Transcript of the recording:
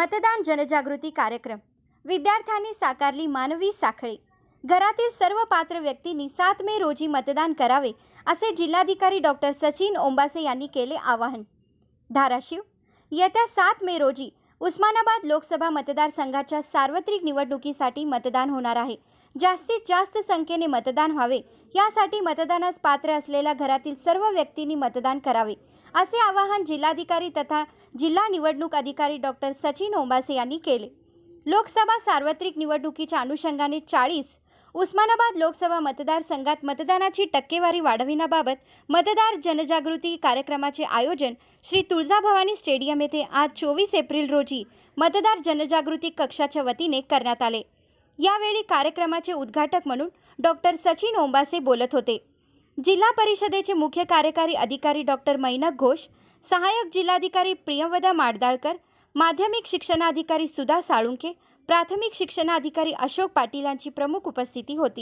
मतदान जनजागृती कार्यक्रम. विद्यार्थ्यांनी साकारली मानवी साखळी. घरातील सर्व पात्र व्यक्तींनी सात मे रोजी मतदान करावे असे जिल्हाधिकारी डॉक्टर सचिन ओंबासे यांनी केले आवाहन. धाराशिव येत्या सात मे रोजी उस्मानाबाद लोकसभा मतदारसंघाच्या सार्वत्रिक निवडणुकीसाठी मतदान होणार आहे. जास्तीत जास्त संख्येने मतदान व्हावे. यासाठी मतदानास पात्र असलेल्या घरातील सर्व व्यक्तींनी मतदान करावे. असे आवाहन जिल्हाधिकारी तथा जिल्हा निवडणूक अधिकारी डॉक्टर सचिन ओंबासे यांनी केले. लोकसभा सार्वत्रिक निवडणुकीच्या अनुषंगाने चाळीस उस्मानाबाद लोकसभा मतदारसंघात मतदानाची टक्केवारी वाढविण्याबाबत मतदार जनजागृती कार्यक्रमाचे आयोजन श्री तुळजाभवानी स्टेडियम येथे आज चोवीस एप्रिल रोजी मतदार जनजागृती कक्षाच्या वतीने करण्यात आले. यावेळी कार्यक्रमाचे उद्घाटक म्हणून डॉक्टर सचिन ओंबासे बोलत होते. जिल्हा परिषदेचे मुख्य कार्यकारी अधिकारी डॉक्टर मैनक घोष सहाय्यक जिल्हाधिकारी प्रियंवदा माडदाळकर माध्यमिक शिक्षणाधिकारी सुधा साळुंखे प्राथमिक शिक्षणाधिकारी अशोक पाटील यांची प्रमुख उपस्थिती होती.